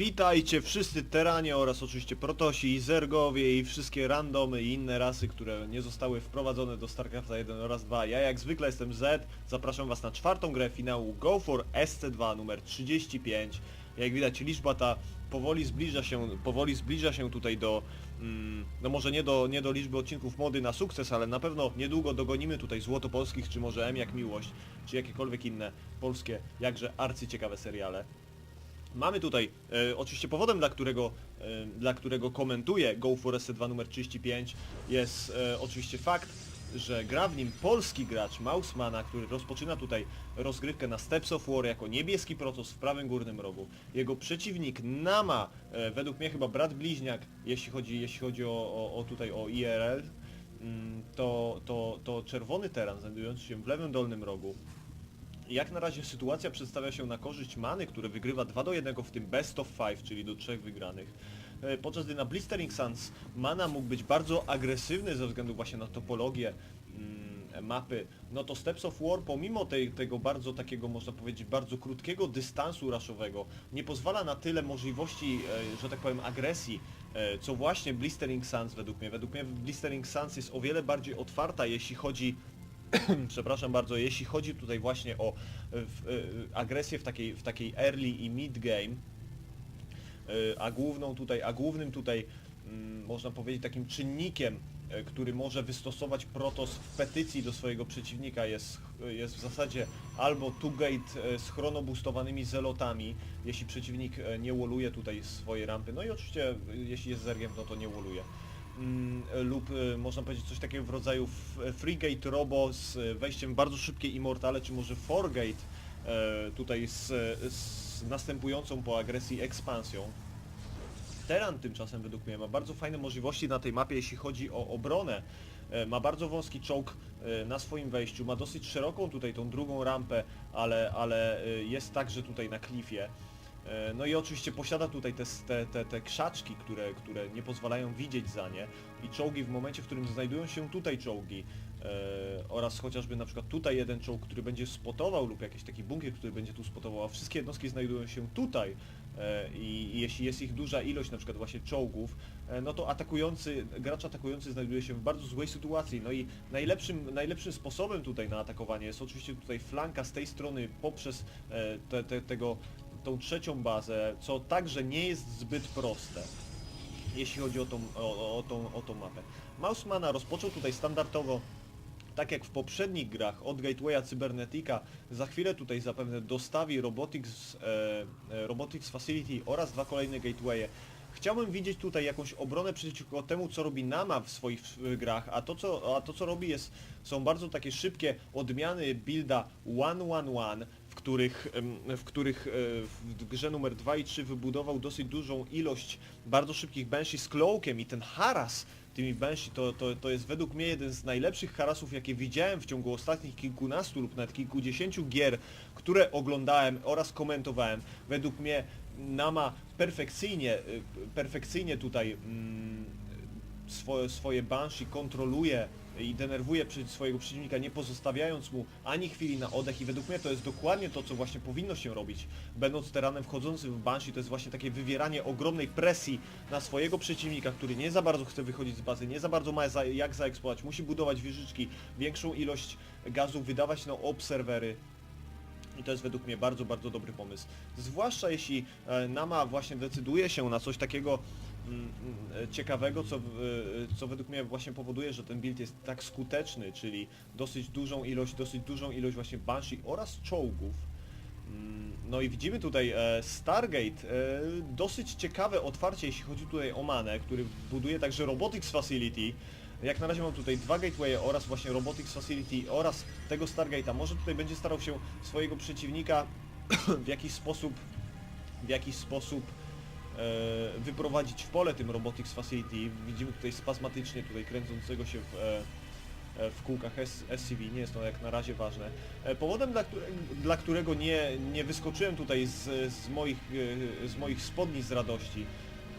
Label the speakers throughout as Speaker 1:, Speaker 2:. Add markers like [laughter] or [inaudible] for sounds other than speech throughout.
Speaker 1: Witajcie wszyscy teranie oraz oczywiście protosi, zergowie i wszystkie randomy i inne rasy, które nie zostały wprowadzone do StarCrafta 1 oraz 2. Ja jak zwykle jestem Z, zapraszam was na czwartą grę finału Go for SC2 numer 35. Jak widać liczba ta powoli zbliża się, powoli zbliża się tutaj do, mm, no może nie do, nie do liczby odcinków mody na sukces, ale na pewno niedługo dogonimy tutaj Złoto Polskich, czy może M jak Miłość, czy jakiekolwiek inne polskie, jakże arcyciekawe seriale. Mamy tutaj, e, oczywiście powodem, dla którego, e, dla którego komentuję Go for SC2 numer 35 jest e, oczywiście fakt, że gra w nim polski gracz Mausmana, który rozpoczyna tutaj rozgrywkę na Steps of War jako niebieski protos w prawym górnym rogu. Jego przeciwnik Nama, e, według mnie chyba brat bliźniak, jeśli chodzi, jeśli chodzi o, o, o tutaj o IRL, mm, to, to, to czerwony teran znajdujący się w lewym dolnym rogu. Jak na razie sytuacja przedstawia się na korzyść Many, który wygrywa 2 do 1 w tym best of 5, czyli do trzech wygranych. E, Podczas gdy na Blistering Suns Mana mógł być bardzo agresywny ze względu właśnie na topologię mm, mapy, no to Steps of War pomimo tej, tego bardzo takiego można powiedzieć bardzo krótkiego dystansu raszowego nie pozwala na tyle możliwości, e, że tak powiem agresji, e, co właśnie Blistering Suns według mnie. Według mnie Blistering Suns jest o wiele bardziej otwarta jeśli chodzi [clears throat] przepraszam bardzo, jeśli chodzi tutaj właśnie o w, e, agresję w takiej, w takiej early i mid game, e, a główną tutaj, a głównym tutaj mm, można powiedzieć takim czynnikiem, e, który może wystosować Protoss w petycji do swojego przeciwnika jest, jest w zasadzie albo two-gate e, z chronoboostowanymi zelotami, jeśli przeciwnik e, nie woluje tutaj swoje rampy, no i oczywiście e, jeśli jest zergiem, no to nie woluje lub e, można powiedzieć coś takiego w rodzaju Freegate Robo z wejściem bardzo szybkie Immortale, czy może Forgate e, tutaj z, z następującą po agresji ekspansją. Teran tymczasem według mnie ma bardzo fajne możliwości na tej mapie, jeśli chodzi o obronę. E, Ma bardzo wąski czołg e, na swoim wejściu, ma dosyć szeroką tutaj tą drugą rampę, ale, ale jest także tutaj na klifie. E, No i oczywiście posiada tutaj te, te, te, te krzaczki, które, które nie pozwalają widzieć za nie i czołgi w momencie, w którym znajdują się tutaj czołgi e, oraz chociażby na przykład tutaj jeden czołg, który będzie spotował lub jakiś taki bunkier, który będzie tu spotował, a wszystkie jednostki znajdują się tutaj e, i, i jeśli jest ich duża ilość na przykład właśnie czołgów, e, no to atakujący, gracz atakujący znajduje się w bardzo złej sytuacji. No i najlepszym, najlepszym sposobem tutaj na atakowanie jest oczywiście tutaj flanka z tej strony poprzez e, te, te, tego, tą trzecią bazę, co także nie jest zbyt proste jeśli chodzi o tą, o, o, tą, o tą mapę. Mausmana rozpoczął tutaj standardowo tak jak w poprzednich grach od Gatewaya Cybernetica, za chwilę tutaj zapewne dostawi Robotics, e, e, Robotics Facility oraz dwa kolejne Gatewaye. Chciałbym widzieć tutaj jakąś obronę przeciwko temu, co robi Nama w swoich grach, a to, co, a to co robi jest, są bardzo takie szybkie odmiany builda 1-1-1, w których, w których e, w grze numer 2 i 3 wybudował dosyć dużą ilość bardzo szybkich Banshee z Cloakiem i ten haras tymi Banshee to, to, to jest według mnie jeden z najlepszych harasów, jakie widziałem w ciągu ostatnich kilkunastu lub nawet kilkudziesięciu gier, które oglądałem oraz komentowałem. Według mnie Nama perfekcyjnie, y, perfekcyjnie tutaj mm, swoje, swoje Banshee kontroluje i denerwuje swojego przeciwnika, nie pozostawiając mu ani chwili na oddech i według mnie to jest dokładnie to, co właśnie powinno się robić. Będąc teranem wchodzącym w Banshee, to jest właśnie takie wywieranie ogromnej presji na swojego przeciwnika, który nie za bardzo chce wychodzić z bazy, nie za bardzo ma za, jak zaeksploatować, musi budować wieżyczki, większą ilość gazu wydawać na obserwery, i to jest według mnie bardzo, bardzo dobry pomysł. Zwłaszcza jeśli e, Nama właśnie decyduje się na coś takiego ciekawego, co, e, co według mnie właśnie powoduje, że ten build jest tak skuteczny, czyli dosyć dużą ilość, dosyć dużą ilość właśnie Banshee oraz czołgów. Mm, No i widzimy tutaj e, Stargate, e, dosyć ciekawe otwarcie, jeśli chodzi tutaj o Manę, który buduje także Robotics Facility. Jak na razie mam tutaj dwa gatewaye oraz właśnie Robotics Facility oraz tego Stargate'a. Może tutaj będzie starał się swojego przeciwnika [coughs] w jakiś sposób w jakiś sposób wyprowadzić w pole tym Robotics Facility. Widzimy tutaj spazmatycznie tutaj kręcącego się w, e, e, w kółkach SCV, nie jest to jak na razie ważne. E, Powodem, dla, dla którego nie, nie wyskoczyłem tutaj z, z, moich, e, z moich spodni z radości,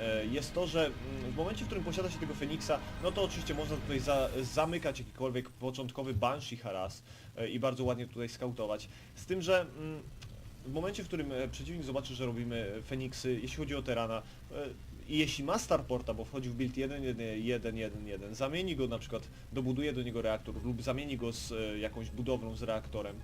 Speaker 1: e, jest to, że mm, w momencie, w którym posiada się tego Feniksa, no to oczywiście można tutaj za, zamykać jakikolwiek początkowy Banshee haras e, i bardzo ładnie tutaj skautować. Z tym, że mm, w momencie, w którym e, przeciwnik zobaczy, że robimy e, Feniksy, jeśli chodzi o Terana, e, i jeśli ma Starporta, bo wchodzi w build 1-1-1-1, zamieni go na przykład, dobuduje do niego reaktor lub zamieni go z jakąś budowlą, z reaktorem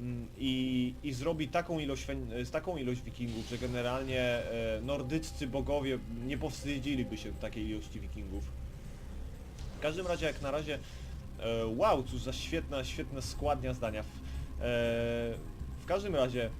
Speaker 1: mm, i, i zrobi taką ilość, taką ilość wikingów, że generalnie nordyccy bogowie nie powstydziliby się takiej ilości wikingów. W każdym razie, jak na razie, wow, cóż za świetna, świetna składnia zdania. W, każdym razie,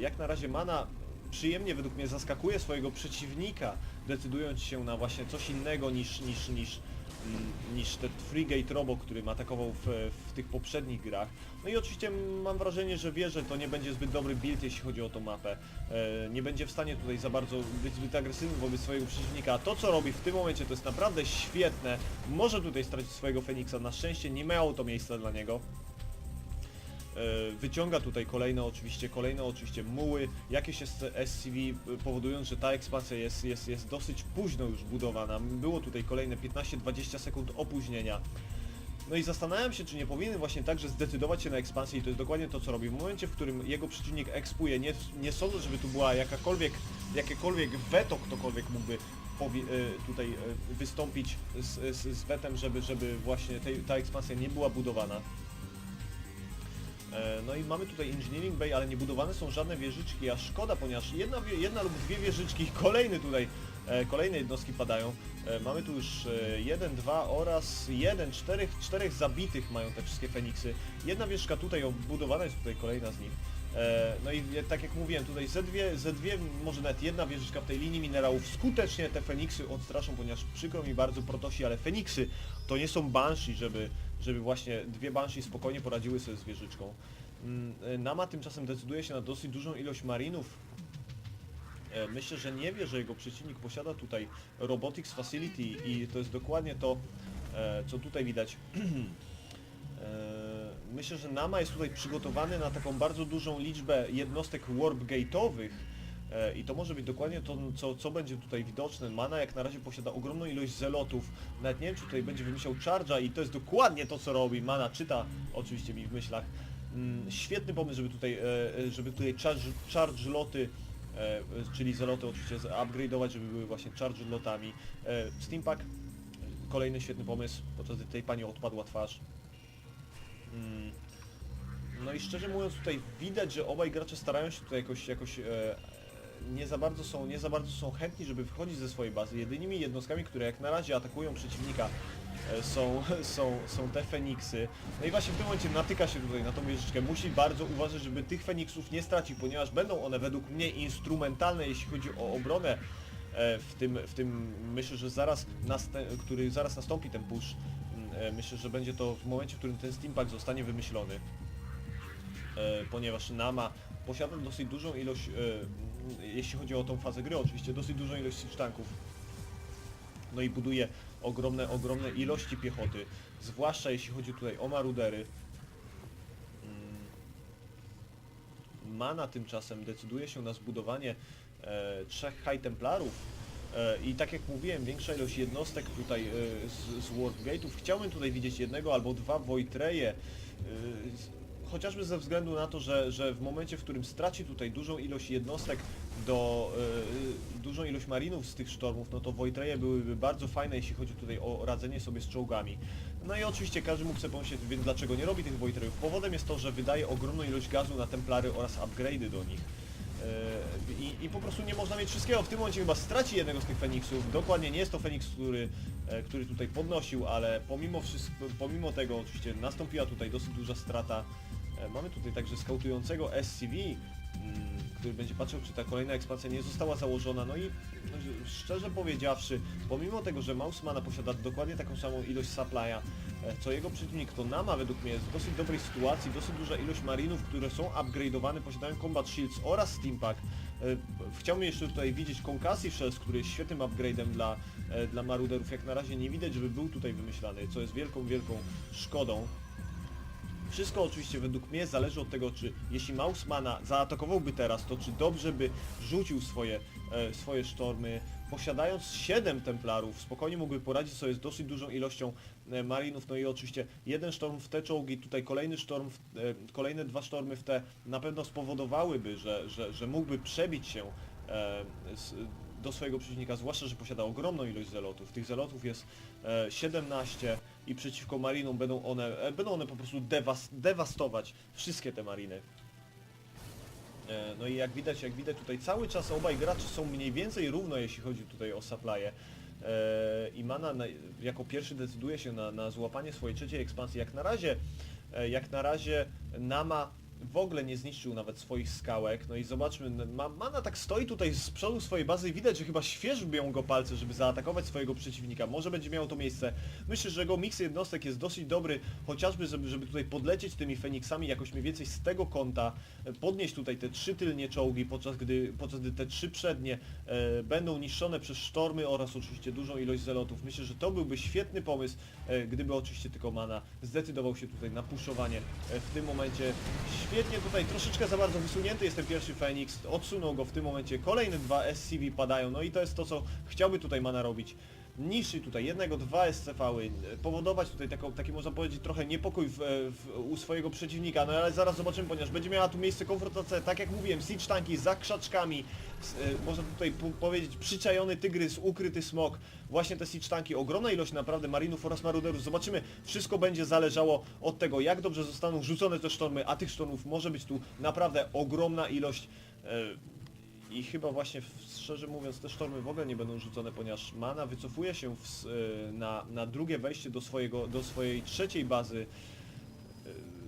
Speaker 1: jak na razie Mana przyjemnie według mnie zaskakuje swojego przeciwnika, decydując się na właśnie coś innego niż, niż, niż, mm, niż ten Frigate Robo, którym atakował w, w tych poprzednich grach. No i oczywiście mam wrażenie, że wie, że to nie będzie zbyt dobry build, jeśli chodzi o tą mapę. E, nie będzie w stanie tutaj za bardzo być zbyt agresywny wobec swojego przeciwnika. A to, co robi w tym momencie, to jest naprawdę świetne. Może tutaj stracić swojego Feniksa. Na szczęście nie miało to miejsca dla niego. E, Wyciąga tutaj kolejne oczywiście, kolejne oczywiście muły, jakieś SCV, y, powodując, że ta ekspansja jest, jest, jest dosyć późno już budowana. Było tutaj kolejne 15-20 sekund opóźnienia. No i zastanawiam się, czy nie powinien właśnie także zdecydować się na ekspansję i to jest dokładnie to, co robi. W momencie, w którym jego przeciwnik ekspuje, nie, nie sądzę, żeby tu była jakakolwiek, jakiekolwiek weto ktokolwiek mógłby e, tutaj e, wystąpić z, z, z wetem, żeby, żeby właśnie tej, ta ekspansja nie była budowana. E, No i mamy tutaj Engineering Bay, ale nie budowane są żadne wieżyczki, a szkoda, ponieważ jedna, jedna lub dwie wieżyczki, kolejny tutaj, e, kolejne jednostki padają. E, Mamy tu już e, jeden, dwa oraz jeden, czterech, czterech zabitych mają te wszystkie Feniksy. Jedna wieżyczka tutaj obudowana jest tutaj kolejna z nich. No i tak jak mówiłem, tutaj ze dwie, ze dwie, może nawet jedna wieżyczka w tej linii minerałów skutecznie te Feniksy odstraszą, ponieważ przykro mi bardzo Protosi, ale Feniksy to nie są Banshee, żeby, żeby właśnie dwie Banshee spokojnie poradziły sobie z wieżyczką. Mm, e, Nama tymczasem decyduje się na dosyć dużą ilość marinów. E, Myślę, że nie wie, że jego przeciwnik posiada tutaj Robotics Facility i to jest dokładnie to, e, co tutaj widać. [clears throat] E, Myślę, że Nama jest tutaj przygotowany na taką bardzo dużą liczbę jednostek warp gate'owych i to może być dokładnie to, co, co będzie tutaj widoczne. Mana jak na razie posiada ogromną ilość zelotów. Nawet nie wiem, czy tutaj będzie wymyślał charge'a i to jest dokładnie to, co robi. Mana czyta oczywiście mi w myślach. Mm, Świetny pomysł, żeby tutaj, e, e, żeby tutaj charge, charge loty e, czyli zeloty oczywiście upgrade'ować, żeby były właśnie charge lotami. E, Steampack, kolejny świetny pomysł, podczas gdy tej pani odpadła twarz. Mm. No i szczerze mówiąc tutaj widać, że obaj gracze starają się tutaj jakoś, jakoś e, e, nie za bardzo są, nie za bardzo są chętni, żeby wychodzić ze swojej bazy. Jedynymi jednostkami, które jak na razie atakują przeciwnika e, są, [laughs] są, są te Feniksy. No i właśnie w tym momencie natyka się tutaj na tą wieżyczkę. Musi bardzo uważać, żeby tych Feniksów nie stracił, ponieważ będą one według mnie instrumentalne, jeśli chodzi o obronę e, w tym, w tym myślę, że zaraz, który zaraz nastąpi ten push. Mm, e, Myślę, że będzie to w momencie, w którym ten steampack zostanie wymyślony. Ponieważ Nama posiada dosyć dużą ilość, jeśli chodzi o tą fazę gry oczywiście, dosyć dużą ilość siege tanków. No i buduje ogromne, ogromne ilości piechoty, zwłaszcza jeśli chodzi tutaj o marudery. Mm. Mana tymczasem decyduje się na zbudowanie e, trzech High Templarów e, i tak jak mówiłem, większa ilość jednostek tutaj e, z, z Warpgate'ów. Chciałbym tutaj widzieć jednego albo dwa Voidreje, e, chociażby ze względu na to, że, że w momencie, w którym straci tutaj dużą ilość jednostek do e, dużą ilość marinów z tych sztormów, no to Voidreje byłyby bardzo fajne, jeśli chodzi tutaj o radzenie sobie z czołgami. No i oczywiście każdy mógł sobie pomyśleć, więc dlaczego nie robi tych Voidrejów? Powodem jest to, że wydaje ogromną ilość gazu na templary oraz upgrade'y do nich. E, I, I po prostu nie można mieć wszystkiego. W tym momencie chyba straci jednego z tych Feniksów. Dokładnie nie jest to Feniks, który, który tutaj podnosił, ale pomimo, wszystko, pomimo tego oczywiście nastąpiła tutaj dosyć duża strata. E, Mamy tutaj także skautującego SCV, mm, który będzie patrzył, czy ta kolejna ekspansja nie została założona. No i no, szczerze powiedziawszy, pomimo tego, że Mausmana posiada dokładnie taką samą ilość supply'a, e, co jego przeciwnik, to Nama według mnie jest w dosyć dobrej sytuacji, dosyć duża ilość marinów, które są upgrade'owane, posiadają Combat Shields oraz Steampack. E, Chciałbym jeszcze tutaj widzieć Concussive Shells, który jest świetnym upgrade'em dla, e, dla maruderów. Jak na razie nie widać, żeby był tutaj wymyślany, co jest wielką, wielką szkodą. Wszystko oczywiście według mnie zależy od tego, czy jeśli Mausmana zaatakowałby teraz, to czy dobrze by rzucił swoje, e, swoje sztormy. Posiadając 7 Templarów, spokojnie mógłby poradzić sobie z dosyć dużą ilością e, Marinów, no i oczywiście jeden sztorm w te czołgi, tutaj kolejny sztorm, w, e, kolejne dwa sztormy w te na pewno spowodowałyby, że, że, że mógłby przebić się do swojego przeciwnika, zwłaszcza, że posiada ogromną ilość zelotów. Tych zelotów jest e, 17 i przeciwko marinom będą one, będą one po prostu dewas, dewastować wszystkie te mariny. E, No i jak widać, jak widać tutaj cały czas obaj gracze są mniej więcej równo, jeśli chodzi tutaj o supply'e. E, I Mana na, jako pierwszy decyduje się na, na złapanie swojej trzeciej ekspansji. Jak na razie, e, jak na razie Nama w ogóle nie zniszczył nawet swoich skałek. No i zobaczmy, Ma, Mana tak stoi tutaj z przodu swojej bazy i widać, że chyba świeżbią go palce, żeby zaatakować swojego przeciwnika. Może będzie miało to miejsce. Myślę, że jego miks jednostek jest dosyć dobry, chociażby żeby, żeby tutaj podlecieć tymi Feniksami jakoś mniej więcej z tego kąta, e, podnieść tutaj te trzy tylnie czołgi, podczas gdy, podczas gdy te trzy przednie e, będą niszczone przez sztormy oraz oczywiście dużą ilość zelotów. Myślę, że to byłby świetny pomysł, e, gdyby oczywiście tylko Mana zdecydował się tutaj na puszowanie e, w tym momencie. Świetnie tutaj, troszeczkę za bardzo wysunięty jest ten pierwszy Feniks, odsunął go w tym momencie, kolejne dwa SCV padają, no i to jest to, co chciałby tutaj Mana robić niższy tutaj jednego, dwa SCV-y, e, powodować tutaj taką, taki można powiedzieć trochę niepokój w, e, w, u swojego przeciwnika, no ale zaraz zobaczymy, ponieważ będzie miała tu miejsce konfrontacja, tak jak mówiłem, siege tanki za krzaczkami, s- e, można tutaj po, powiedzieć przyczajony tygrys, ukryty smok, właśnie te siege tanki, ogromna ilość naprawdę marinów oraz maruderów, zobaczymy, wszystko będzie zależało od tego, jak dobrze zostaną rzucone te sztormy, a tych sztormów może być tu naprawdę ogromna ilość, e, i chyba właśnie, szczerze mówiąc, te sztormy w ogóle nie będą rzucone, ponieważ Mana wycofuje się w, y, na, na drugie wejście do, swojego, do swojej trzeciej bazy,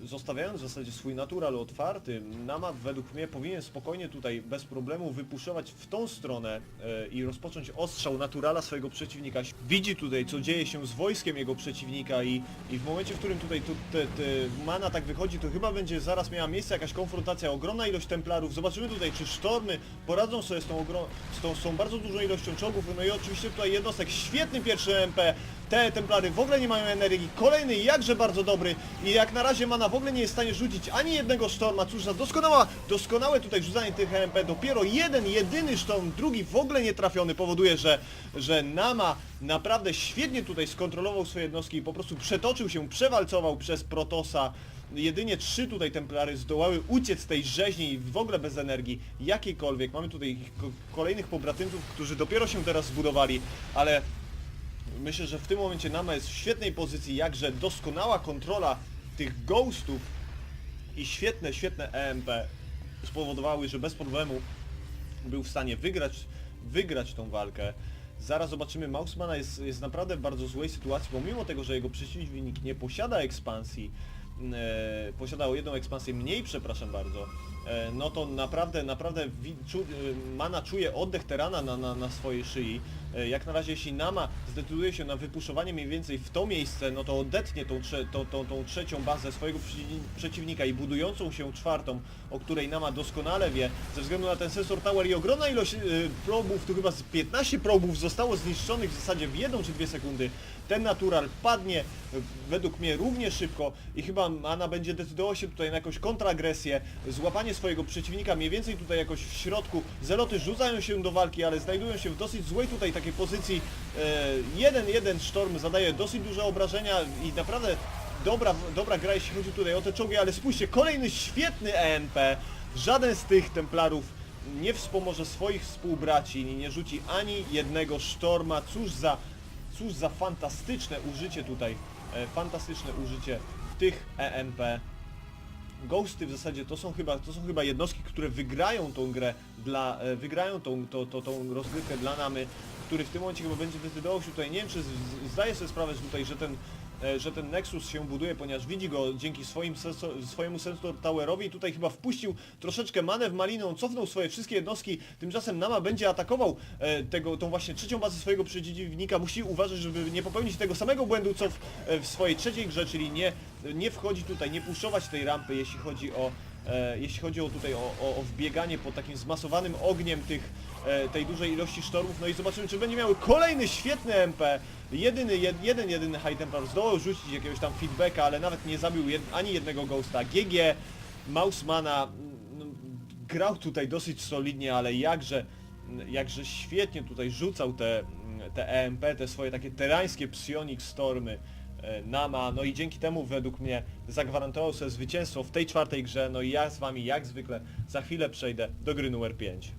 Speaker 1: zostawiając w zasadzie swój natural otwarty. Nama według mnie powinien spokojnie tutaj bez problemu wypuszować w tą stronę y, i rozpocząć ostrzał naturala swojego przeciwnika. Widzi tutaj, co dzieje się z wojskiem jego przeciwnika i, i w momencie, w którym tutaj tu, te, te Mana tak wychodzi, to chyba będzie zaraz miała miejsce jakaś konfrontacja, ogromna ilość templarów. Zobaczymy tutaj, czy sztormy poradzą sobie z tą, ogro- z tą, z tą bardzo dużą ilością czołgów. No i oczywiście tutaj jednostek, świetny pierwszy MP. Te templary w ogóle nie mają energii. Kolejny jakże bardzo dobry i jak na razie Mana w ogóle nie jest w stanie rzucić ani jednego sztorma. Cóż za doskonała, doskonałe tutaj rzucanie tych MP. Dopiero jeden, jedyny sztorm, drugi w ogóle nie trafiony powoduje, że, że Nama naprawdę świetnie tutaj skontrolował swoje jednostki i po prostu przetoczył się, przewalcował przez Protosa. Jedynie trzy tutaj templary zdołały uciec z tej rzeźni w ogóle bez energii jakiejkolwiek. Mamy tutaj kolejnych pobratymców, którzy dopiero się teraz zbudowali, ale myślę, że w tym momencie Nama jest w świetnej pozycji, jakże doskonała kontrola tych ghostów i świetne, świetne EMP spowodowały, że bez problemu był w stanie wygrać, wygrać tą walkę. Zaraz zobaczymy, Mausmana jest, jest naprawdę w bardzo złej sytuacji, bo mimo tego, że jego przeciwnik nie posiada ekspansji, e, posiadał jedną ekspansję mniej, przepraszam bardzo, e, no to naprawdę, naprawdę czu, e, Mana czuje oddech Terana na, na, na swojej szyi. E, jak na razie, jeśli Nama zdecyduje się na wypuszowanie mniej więcej w to miejsce, no to odetnie tą, trze, tą, tą, tą trzecią bazę swojego przeci- przeciwnika i budującą się czwartą, o której Nama doskonale wie, ze względu na ten sensor tower i ogromna ilość e, probów, tu chyba z 15 probów zostało zniszczonych w zasadzie w jedną czy dwie sekundy. Ten natural padnie e, według mnie równie szybko i chyba Mana będzie decydował się tutaj na jakąś kontragresję, złapanie swojego przeciwnika mniej więcej tutaj jakoś w środku. Zeloty rzucają się do walki, ale znajdują się w dosyć złej tutaj takiej pozycji. E, jeden, jeden sztorm zadaje dosyć duże obrażenia i naprawdę dobra, dobra gra jeśli chodzi tutaj o te czołgi, ale spójrzcie, kolejny świetny EMP. Żaden z tych templarów nie wspomoże swoich współbraci, nie rzuci ani jednego sztorma. Cóż za, cóż za fantastyczne użycie tutaj, e, fantastyczne użycie tych EMP. Ghosty w zasadzie to są chyba, to są chyba jednostki, które wygrają tą grę dla, e, wygrają tą, to, to, tą rozgrywkę dla Namy, który w tym momencie chyba będzie decydował się tutaj, nie wiem czy zdaje sobie sprawę że tutaj, że ten, e, że ten Nexus się buduje, ponieważ widzi go dzięki swoim sensor, swojemu sensor towerowi. I tutaj chyba wpuścił troszeczkę manę w malinę, on cofnął swoje wszystkie jednostki, tymczasem Nama będzie atakował e, tego, tą właśnie trzecią bazę swojego przeciwnika, musi uważać, żeby nie popełnić tego samego błędu co w, e, w swojej trzeciej grze, czyli nie, nie wchodzi tutaj, nie puszować tej rampy, jeśli chodzi o jeśli chodzi o tutaj o, o, wbieganie pod takim zmasowanym ogniem tych, e, tej dużej ilości sztormów, no i zobaczymy, czy będzie miały kolejny świetny MP, jedyny, jed, jeden, jedyny High Templar zdołał rzucić jakiegoś tam feedbacka, ale nawet nie zabił jed, ani jednego Ghosta. GG, Mausmana, no, grał tutaj dosyć solidnie, ale jakże, jakże świetnie tutaj rzucał te, te EMP, te swoje takie terańskie Psionic Stormy e, Nama, no i dzięki temu według mnie zagwarantował sobie zwycięstwo w tej czwartej grze, no i ja z wami jak zwykle za chwilę przejdę do gry numer 5.